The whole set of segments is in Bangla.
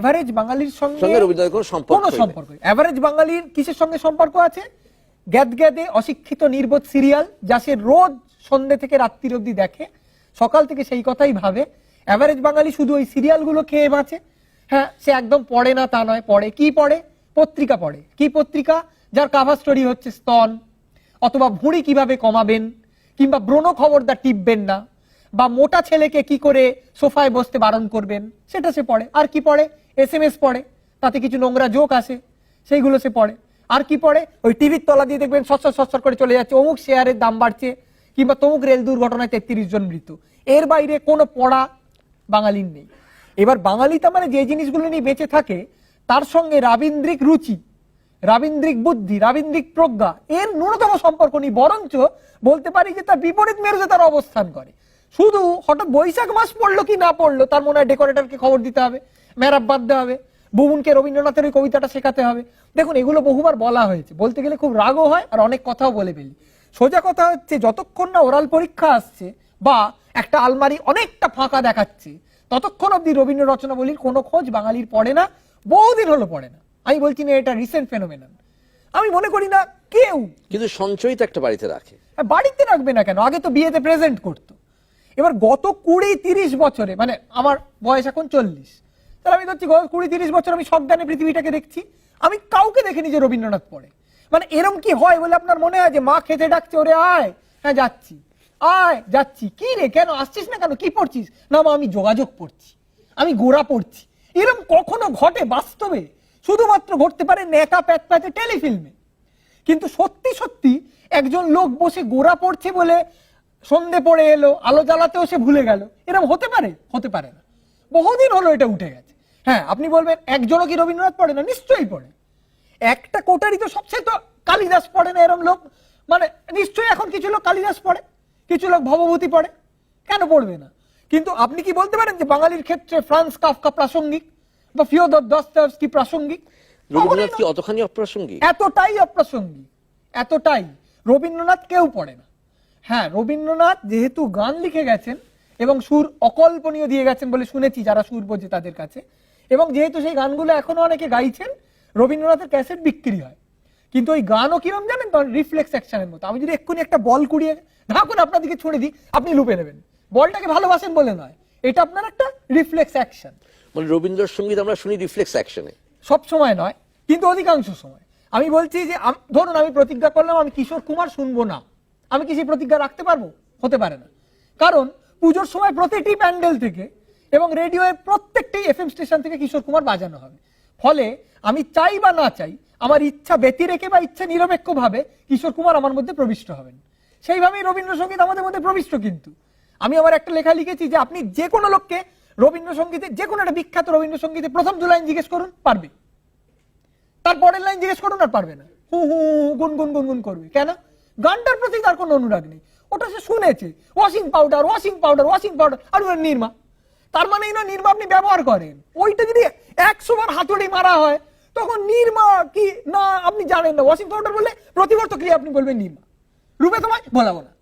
অ্যাভারেজ বাঙালির সঙ্গে কোনো সম্পর্ক অ্যাভারেজ বাঙালির কিসের সঙ্গে সম্পর্ক আছে? গ্যাদ গ্যাদে অশিক্ষিত নির্বোধ সিরিয়াল যা সে রোজ সন্ধ্যে থেকে রাত্রির অবধি দেখে। সকাল থেকে সেই কথাই ভাবে। অ্যাভারেজ বাঙালি শুধু ওই সিরিয়ালগুলো খেয়ে বাঁচে। হ্যাঁ সে একদম পড়ে না তা নয় পড়ে। কি পড়ে? পত্রিকা পড়ে। কি পত্রিকা? যার কাভার স্টোরি হচ্ছে স্তন। অথবা ভুঁড়ি কীভাবে কমাবেন? কিংবা ব্রণ খবরদার টিপবেন না? বা মোটা ছেলেকে কি করে সোফায় বসতে বারণ করবেন? সেটা সে পড়ে। আর কি পড়ে? এস এম এস পড়ে, তাতে কিছু নোংরা জোক আসে, সেইগুলো সে পড়ে। আর কি পড়ে? ওই টিভির তলা দিয়ে দেখবেন সচ্ছর সচ্ছর করে চলে যাচ্ছে, অমুক শেয়ারের দাম বাড়ছে, কিংবা তমুক রেল দুর্ঘটনায় তেত্রিশ জন মৃত এর বাইরে কোনো পড়া বাঙালির নেই। এবার বাঙালি তার মানে যে জিনিসগুলো নিয়ে বেঁচে থাকে, তার সঙ্গে রাবীন্দ্রিক রুচি, রাবীন্দ্রিক বুদ্ধি, রাবীন্দ্রিক প্রজ্ঞা, এর ন্যূনতম সম্পর্ক নেই, বরঞ্চ বলতে পারি যে তার বিপরীত মেরুতে তার অবস্থান করে। শুধু হঠাৎ বৈশাখ মাস পড়ল কি না পড়ল, তার মনে হয় ডেকোরেটরকে খবর দিতে হবে। মেরাপ বাঁধতে হবে। বুবুনকে রবীন্দ্রনাথের ওই কবিতাটা শেখাতে হবে। দেখুন এগুলো বহুবার বলা হয়েছে। বলতে গেলে খুব রাগও হয় আর অনেক কথাও বলে ফেলি। সোজা কথা হচ্ছে যতক্ষণ না ওরাল পরীক্ষা আসছে বা একটা আলমারি অনেকটা ফাঁকা দেখাচ্ছে ততক্ষণ অব্দি রবীন্দ্র রচনাবলীর কোনো খোঁজ বাঙালির পড়ে না বহুদিন হলো পড়ে না। আমি বলছি না এটা রিসেন্ট ফেনোমেনন আমি মনে করি না কেউ কিন্তু সঞ্চয় তো একটা বাড়িতে রাখে। আর বাড়িতে রাখবে না কেন? আগে তো বিয়েতে প্রেজেন্ট করতো। এবার গত কুড়ি তিরিশ বছরে মানে আমার বয়স এখন চল্লিশ তাহলে আমি ধরছি কুড়ি তিরিশ বছর আমি সজ্ঞানে পৃথিবীটাকে দেখছি। আমি কাউকে দেখিনি যে রবীন্দ্রনাথ পড়ে। মানে এরম কি হয় বলে আপনার মনে হয় যে, মা খেতে ডাকছে, ওরে আয়। হ্যাঁ যাচ্ছি। আয়, যাচ্ছি। কি রে, কেন? আসছিস না কেন? কি পড়ছিস? না, মা, আমি যোগাযোগ পড়ছি। আমি গোড়া পড়ছি। এরম কখনো ঘটে বাস্তবে? শুধুমাত্র ঘটতে পারে নেকা প্যাচ প্যাচে টেলিফিল্মে। কিন্তু সত্যি সত্যি একজন লোক বসে গোড়া পড়ছে বলে সন্ধে পড়ে এলো, আলো জ্বালাতেও সে ভুলে গেল। এরম হতে পারে? হতে পারে না। বহুদিন হলো এটা উঠে গেছে। হ্যাঁ আপনি বলবেন একজনও কি রবীন্দ্রনাথ পড়ে না? নিশ্চয়ই পড়ে। একটা কোটারি তো সবচেয়ে তো কালিদাস পড়ে না এরকম লোক। মানে নিশ্চয়ই এখন কিছু লোক কালিদাস পড়ে কিছু লোক ভবভূতি পড়ে কেন পড়বে না? কিন্তু আপনি কি বলতে পারেন যে বাঙালির ক্ষেত্রে ফ্রান্স কাফকা প্রাসঙ্গিক বা ফিওদর দস্তাভস্কি প্রাসঙ্গিক? রবীন্দ্রনাথ কি। অতখানি অপ্রাসঙ্গিক? এতটাই অপ্রাসঙ্গিক এতটাই। রবীন্দ্রনাথ কেউ পড়ে না। হ্যাঁ রবীন্দ্রনাথ যেহেতু গান লিখে গেছেন এবং সুর অকল্পনীয় দিয়ে গেছেন বলে শুনেছি যারা সুর বোঝে তাদের কাছে। এবং যেহেতু সেই গানগুলো এখনও অনেকে গাইছেন রবীন্দ্রনাথের ক্যাসেট বিক্রি হয়। কিন্তু ওই গানও কিরম জানেন তো? রিফ্লেক্স অ্যাকশনের মতো। আমি যদি এক্ষুনি একটা বল কুড়িয়ে ঢাকুন আপনার দিকে ছুড়ে দিই আপনি লুপে নেবেন। বলটাকে ভালোবাসেন বলে নয়। এটা আপনার একটা রিফ্লেক্স অ্যাকশন মানে রবীন্দ্রসঙ্গীত আমরা শুনি রিফ্লেক্স অ্যাকশনে সব সময় নয় কিন্তু অধিকাংশ সময়। আমি বলছি যে ধরুন আমি প্রতিজ্ঞা করলাম আমি কিশোর কুমার শুনব না। আমি কি সেই প্রতিজ্ঞা রাখতে পারব? হতে পারে না। কারণ পুজোর সময় প্রতিটি প্যান্ডেল থেকে এবং রেডিওয়ে প্রত্যেকটি এফএম স্টেশন থেকে কিশোর কুমার বাজানো হবে। ফলে আমি চাই বা না চাই, আমার ইচ্ছা ব্যতি রেখে বা ইচ্ছা নিরপেক্ষভাবে কিশোর কুমার আমার মধ্যে প্রবিষ্ট হবেন। সেইভাবেই রবীন্দ্রসঙ্গীত আমাদের মধ্যে প্রবিষ্ট কিন্তু। আমি আমার একটা লেখা লিখেছি যে আপনি যে কোনো লোককে রবীন্দ্রসঙ্গীতে, যে কোনো একটা বিখ্যাত রবীন্দ্রসঙ্গীতে প্রথম দু লাইন জিজ্ঞেস করুন, পারবে। তার পরের লাইন জিজ্ঞেস করুন আর পারবে না। হু হু গুন গুন গুন গুন করবে। কেন? গানটার প্রতি তার কোনো অনুরাগ নেই। ওটা সে শুনেছে। Washing powder washing powder washing powder আর নির্মা। তার মানে এই না নির্মা আপনি ব্যবহার করেন। ওইটা যদি একশো বার হাতুড়ি মারা হয়, তখন নির্মা কি, না, আপনি জানেন না। ওয়াশিং পাউডার বললে প্রতিবর্ত ক্রিয়া আপনি বলবেন নির্মা? রূপে তোমায় ভোলাবো না।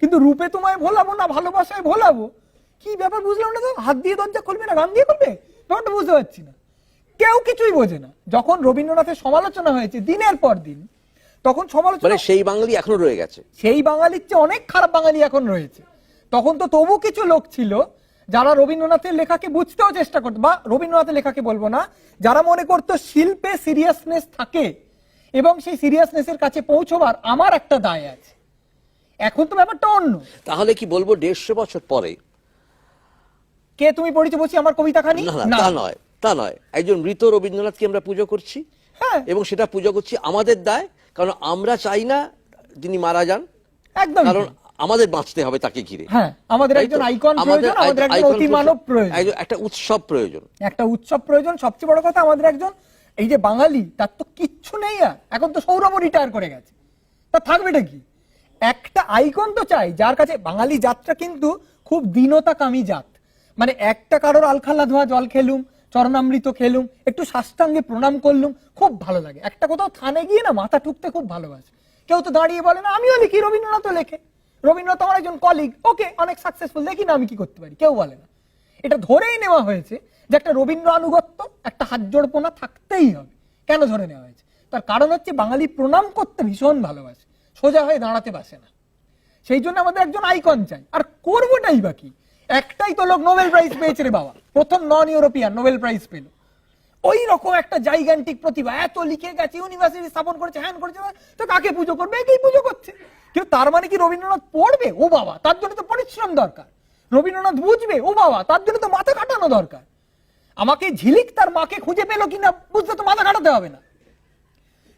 কিন্তু রূপে তোমায় ভোলাবো না, ভালোবাসায় ভোলাবো। কি ব্যাপার বুঝলাম না তো? হাত দিয়ে দরজা খুলবে না, গান দিয়ে খুলবে? ব্যাপারটা বুঝতে পারছি না। কেউ কিছুই বোঝে না। যখন রবীন্দ্রনাথের সমালোচনা হয়েছে, দিনের পর দিন তখন সমালোচনা মানে সেই বাঙালি এখনও রয়ে গেছে। সেই বাঙালির চেয়ে অনেক খারাপ বাঙালি এখন রয়েছে। তখন তো তবু কিছু লোক ছিল যারা রবীন্দ্রনাথের লেখাকে বুঝতেও চেষ্টা করতো বা রবীন্দ্রনাথের লেখাকে বলব না যারা মনে করতো শিল্পে সিরিয়াসনেস থাকে এবং সেই সিরিয়াসনেসের কাছে পৌঁছবার আমার একটা দায় আছে। এখন তো ব্যাপারটা অন্য। তাহলে কি বলব দেড়শো বছর পরে? কে তুমি পড়েছো বলছি আমার কবিতা খানি? না। তা নয় তা নয়। একজন মৃত রবীন্দ্রনাথকে আমরা পুজো করছি হ্যাঁ। এবং সেটা পুজো করছি আমাদের দায় কারণ আমরা চাই না তিনি মারা যান। একদম কারণ আমাদের বাঁচতে হবে তাকে ঘিরে। হ্যাঁ আমাদের একজন আইকন প্রয়োজন আমাদের একজন icon অতি মানব প্রয়োজন। একটা উৎসব প্রয়োজন। একটা উৎসব প্রয়োজন সবচেয়ে বড় কথা আমাদের একজন এই যে বাঙালি তার তো কিচ্ছু নেই আর। এখন তো সৌরভ রিটায়ার করে গেছে। তা থাকবেটা কি? একটা আইকন তো চাই যার কাছে বাঙালি জাতটা কিন্তু খুব দীনতা কামি জাত। মানে একটা কারোর আলখাল্লা ধোয়া জল খেলুম চরণামৃত খেলুম, একটু সাষ্টাঙ্গে প্রণাম করলুম, খুব ভালো লাগে। একটা কোথাও থানে গিয়ে না মাথা ঠুকতে খুব ভালোবাসে। কেউ তো দাঁড়িয়ে বলে, না, আমিও লিখি রবীন্দ্রনাথও লেখে। রবীন্দ্রনাথ আমার একজন কলিগ ওকে, অনেক সাকসেসফুল দেখি না আমি কি করতে পারি। কেউ বলে না। এটা ধরেই নেওয়া হয়েছে যে একটা রবীন্দ্র আনুগত্য, একটা হাত হাতজোড়পোনা থাকতেই হবে। কেন ধরে নেওয়া হয়েছে? তার কারণ হচ্ছে বাঙালি প্রণাম করতে ভীষণ ভালোবাসে, সোজা হয়ে দাঁড়াতে বাসে না। সেই জন্য আমাদের একজন আইকন চাই। আর করবোটাই বাকি একটাই তো লোক নোবেল প্রাইজ পেয়েছে রে বাবা। প্রথম নন ইউরোপিয়ান নোবেল প্রাইজ পেল। ওই রকম একটা জাইগান্টিক প্রতিভা এত লিখে গেছে ইউনিভার্সিটি স্থাপন করেছে, হ্যান করেছে তো কাকে পুজো করবে? একেই পুজো করছে। কিন্তু তার মানে কি রবীন্দ্রনাথ পড়বে? ও বাবা, তার জন্য তো পরিশ্রম দরকার। রবীন্দ্রনাথ বুঝবে? ও বাবা, তার জন্য তো মাথা কাটানো দরকার। আমাকে ঝিলিক তার মাকে খুঁজে পেল কিনা বুঝতে তো মাথা কাটাতে হবে না।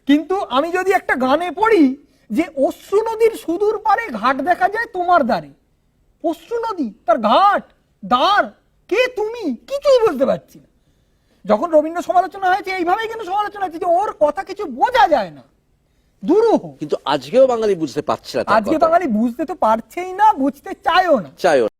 কিন্তু আমি যদি একটা গানে পড়ি যে, অশ্রু নদীর সুদূর পারে ঘাট দেখা যায় তোমার দ্বারে অশ্রু নদী তার ঘাট দ্বার কে তুমি? কিছুই বুঝতে পারছি না। যখন রবীন্দ্র সমালোচনা হয়েছে এইভাবেই কিন্তু সমালোচনা হয়েছে যে ওর কথা কিছু বোঝা যায় না। দুরূহ। কিন্তু আজকেও বাঙালি বুঝতে পারছে না আজকে বাঙালি বুঝতে তো পারছেই না বুঝতে চায়ও না। চায়ও